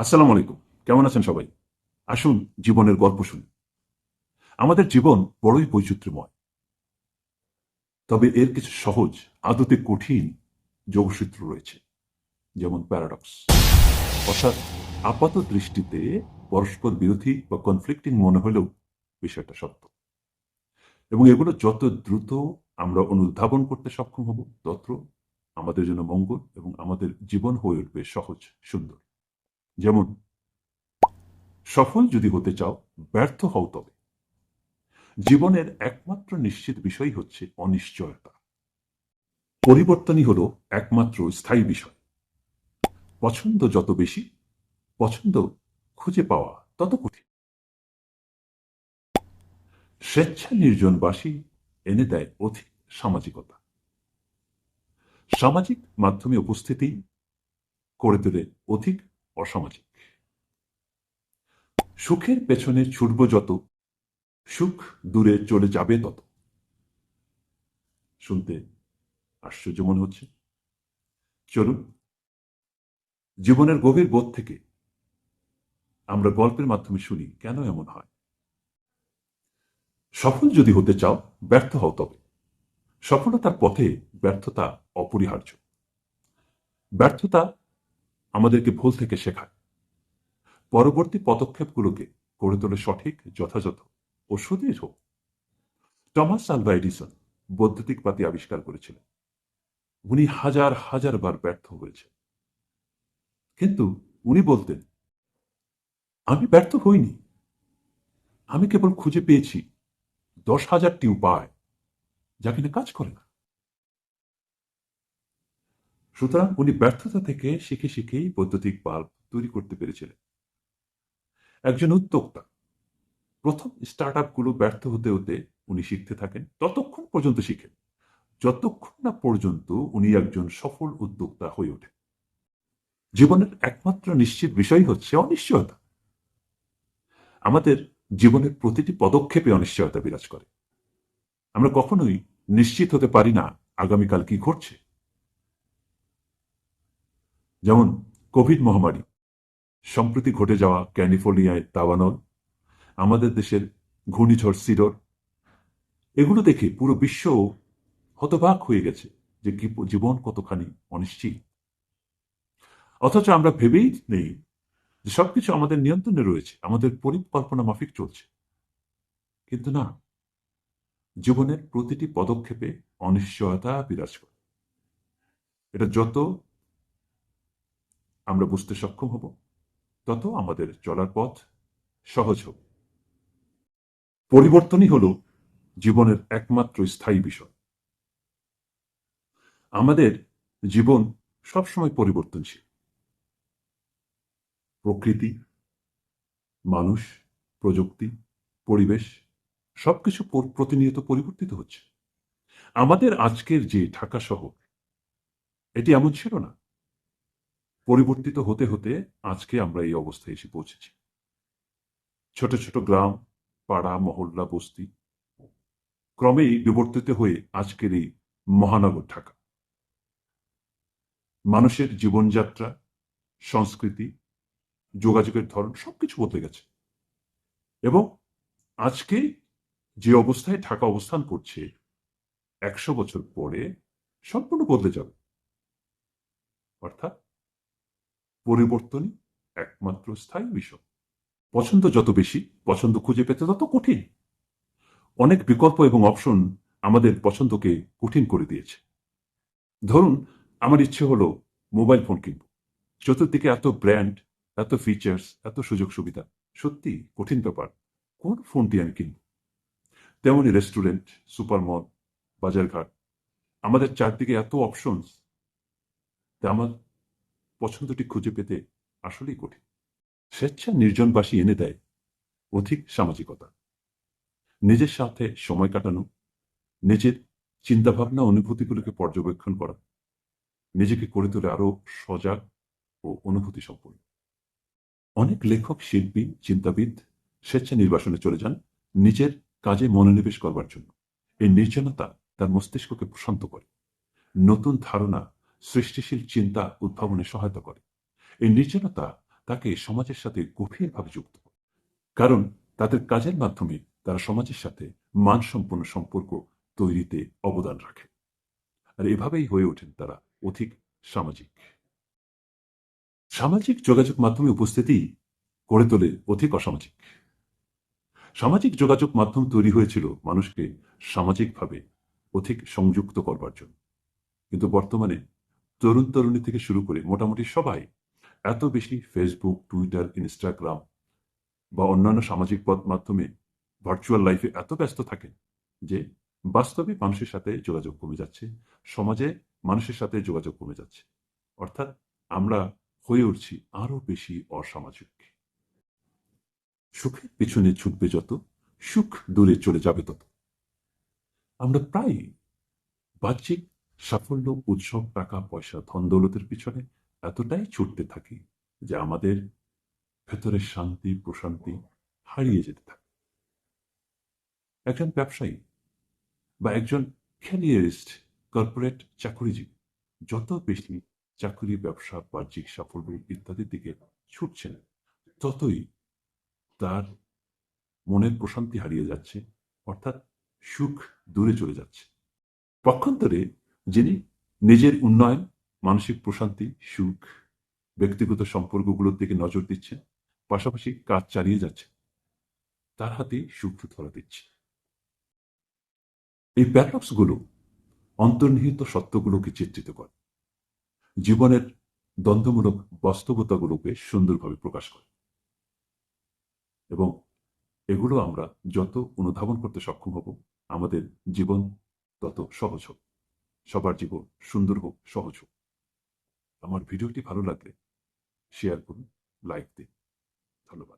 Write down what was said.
আসসালামু আলাইকুম। কেমন আছেন সবাই? আসুন জীবনের গল্প শুনি। আমাদের জীবন বড়ই বৈচিত্র্যময়। তবে এর কিছু সহজ, আদতে কঠিন যোগসূত্র রয়েছে, যেমন প্যারাডক্স। অর্থাৎ আপাত দৃষ্টিতে পরস্পর বিরোধী বা কনফ্লিক্টিং মনে হলেও বিষয়টা সত্য। এবং এগুলো যত দ্রুত আমরা অনুধাবন করতে সক্ষম হব, তত আমাদের জন্য মঙ্গল এবং আমাদের জীবন হয়ে উঠবে সহজ, সুন্দর। যেমন, সফল যদি হতে চাও, ব্যর্থ হও তবে। জীবনের একমাত্র নিশ্চিত বিষয় হচ্ছে অনিশ্চয়তা। পরিবর্তনই হলো একমাত্র স্থায়ী বিষয়। পছন্দ যত বেশি, পছন্দ খুঁজে পাওয়া তত কঠিন। স্বেচ্ছা নির্জনবাসী এনে দেয় অধিক সামাজিকতা। সামাজিক মাধ্যমে উপস্থিতি করে তোলে অধিক অসামাজিক। সুখের পেছনে ছুটব যত, সুখ দূরে চলে যাবে তত। শুনতে আশ্চর্য মনে হচ্ছে। চলুন, জীবনের গভীর বোধ থেকে আমরা গল্পের মাধ্যমে শুনি, কেন এমন হয়? সফল যদি হতে চাও, ব্যর্থ হও তবে। সফলতার পথে ব্যর্থতা অপরিহার্য। ব্যর্থতা আমাদেরকে ভুল থেকে শেখায়। পরবর্তী পদক্ষেপগুলোকে গড়ে তোলে সঠিক, যথাযথ ও সুদৃঢ় টমাস আলভা এডিসন বৈদ্যুতিক বাতি আবিষ্কার করেছিলেন। উনি হাজার হাজার বার ব্যর্থ হয়েছে কিন্তু উনি বলতেন, আমি ব্যর্থ হইনি। আমি কেবল খুঁজে পেয়েছি দশ হাজারটি উপায় যা কিনা কাজ করে না। সুতরাং উনি ব্যর্থতা থেকে শিখে শিখেই বৈদ্যুতিক বাল্ব তৈরি করতে পেরেছিলেন। একজন উদ্যোক্তা, প্রথম স্টার্ট আপগুলো ব্যর্থ হতে হতে উনি শিখতে থাকেন, ততক্ষণ পর্যন্ত শিখেন, যতক্ষণ না পর্যন্ত উনি একজন সফল উদ্যোক্তা হয়ে ওঠেন। জীবনের একমাত্র নিশ্চিত বিষয় হচ্ছে অনিশ্চয়তা। আমাদের জীবনের প্রতিটি পদক্ষেপে অনিশ্চয়তা বিরাজ করে। আমরা কখনোই নিশ্চিত হতে পারি না আগামীকাল কি ঘটছে। যেমন কোভিড মহামারী। সম্প্রতি ঘটে যাওয়া ক্যালিফোর্নিয়ায় তাওয়ানল আমাদের দেশের ঘূর্ণিঝড় সিডর, এগুলো দেখে পুরো বিশ্ব হতবাক হয়ে গেছে যে জীবন কতখানি অনিশ্চিত। অথচ আমরা ভেবেই নেই যে সবকিছু আমাদের নিয়ন্ত্রণে রয়েছে, আমাদের পরিকল্পনা মাফিক চলছে। কিন্তু না, জীবনের প্রতিটি পদক্ষেপে অনিশ্চয়তা বিরাজ করে। এটা যত আমরা বুঝতে সক্ষম হব। তত আমাদের চলার পথ সহজ হবে। পরিবর্তনই হল জীবনের একমাত্র স্থায়ী বিষয়। আমাদের জীবন সবসময় পরিবর্তনশীল। প্রকৃতি, মানুষ, প্রযুক্তি, পরিবেশ সবকিছু প্রতিনিয়ত পরিবর্তিত হচ্ছে। আমাদের আজকের যে ঢাকা শহর এটি এমন ছিল না। পরিবর্তিত হতে হতে আজকে আমরা এই অবস্থায় এসে পৌঁছেছি। ছোট ছোট গ্রাম, পাড়া, মহল্লা, বস্তি ক্রমেই বিবর্তিত হয়ে আজকের এই মহানগর ঢাকা। মানুষের জীবনযাত্রা, সংস্কৃতি, যোগাযোগের ধরন সবকিছু বদলে গেছে। এবং আজকে যে অবস্থায় ঢাকা অবস্থান করছে, একশো বছর পরে সম্পূর্ণ বদলে যাবে। অর্থাৎ পরিবর্তনই একমাত্র স্থায়ী বিষয়। পছন্দ যত বেশি, পছন্দ খুঁজে পেতে তত কঠিন। অনেক বিকল্প এবং অপশন আমাদের পছন্দকে কঠিন করে দিয়েছে। ধরুন, আমার ইচ্ছে হলো মোবাইল ফোন কিনব। চতুর্দিকে এত ব্র্যান্ড, এত ফিচার্স এত সুযোগ সুবিধা। সত্যি কঠিন ব্যাপার। কোন ফোনটি আমি কিনব? তেমনই রেস্টুরেন্ট সুপার মল বাজারঘাট। আমাদের চারদিকে এত অপশনস আমার পছন্দটি খুঁজে পেতে আসলেই কঠিন। স্বেচ্ছা নির্জনবাসী এনে দেয় অধিক সামাজিকতা। নিজের সাথে সময় কাটানো, নিজের চিন্তাভাবনা অনুভূতিগুলোকে পর্যবেক্ষণ করা, নিজেকে করে তোলে আরও সজাগ ও অনুভূতি সম্পন্ন অনেক লেখক, শিল্পী, চিন্তাবিদ স্বেচ্ছা নির্বাসনে চলে যান নিজের কাজে মনোনিবেশ করবার জন্য। এই নির্জনতা তার মস্তিষ্ককে প্রশান্ত করে। নতুন ধারণা সৃষ্টিশীল চিন্তা উদ্ভাবনে সহায়তা করে। এই নির্জনতা তাকে সমাজের সাথে গভীরভাবে যুক্ত করে। কারণ তাদের কাজের মাধ্যমে তারা সমাজের সাথে মানসম্পন্ন সম্পর্ক তৈরিতে অবদান রাখে। আর এভাবেই হয়ে ওঠেন তারা অধিক সামাজিক। সামাজিক যোগাযোগ মাধ্যমে উপস্থিতি গড়ে তোলে অধিক অসামাজিক। সামাজিক যোগাযোগ মাধ্যম তৈরি হয়েছিল মানুষকে সামাজিকভাবে অধিক সংযুক্ত করবার জন্য। কিন্তু বর্তমানে তরুণ তরুণী থেকে শুরু করে মোটামুটি সবাই এত বেশি ফেসবুক টুইটার ইনস্টাগ্রাম বা অন্যান্য সামাজিক পথ মাধ্যমে ভার্চুয়াল লাইফে এত ব্যস্ত থাকেন যে বাস্তবে মানুষের সাথে যোগাযোগ কমে যাচ্ছে, সমাজে মানুষের সাথে যোগাযোগ কমে যাচ্ছে। অর্থাৎ আমরা হয়ে উঠছি আরও বেশি অসামাজিক। সুখের পিছনে ছুটবে যত, সুখ দূরে চলে যাবে তত। আমরা প্রায় বাহ্যিক সাফল্য, উৎসব, টাকা, পয়সা, ধন দৌলতের পিছনে এতটাই ছুটতে থাকি যে আমাদের ভেতরের শান্তি, প্রশান্তি হারিয়ে যেতে থাকে। একজন ব্যবসায়ী বা একজন ক্যারিয়ারিস্ট কর্পোরেট চাকরিজীবী যত বেশি চাকরি, ব্যবসা, বাহ্যিক সাফল্য ইত্যাদির দিকে ছুটছেন, ততই তার মনের প্রশান্তি হারিয়ে যাচ্ছে, অর্থাৎ সুখ দূরে চলে যাচ্ছে। পক্ষান্তরে যিনি নিজের উন্নয়ন, মানসিক প্রশান্তি, সুখ, ব্যক্তিগত সম্পর্কগুলোর দিকে নজর দিচ্ছেন, পাশাপাশি কাজ চালিয়ে যাচ্ছে তার হাতে সুখ ধরা দিচ্ছে। এই প্যারাডক্সগুলো অন্তর্নিহিত সত্যগুলোকে চিত্রিত করে। জীবনের দ্বন্দ্বমূলক বাস্তবতাগুলোকে সুন্দরভাবে প্রকাশ করে। এবং এগুলো আমরা যত অনুধাবন করতে সক্ষম হব, আমাদের জীবন তত সহজ হোক সবার জীবন সুন্দর হোক, সহজ হোক। আমার ভিডিওটি ভালো লাগলে শেয়ার করুন লাইক দিন। ধন্যবাদ।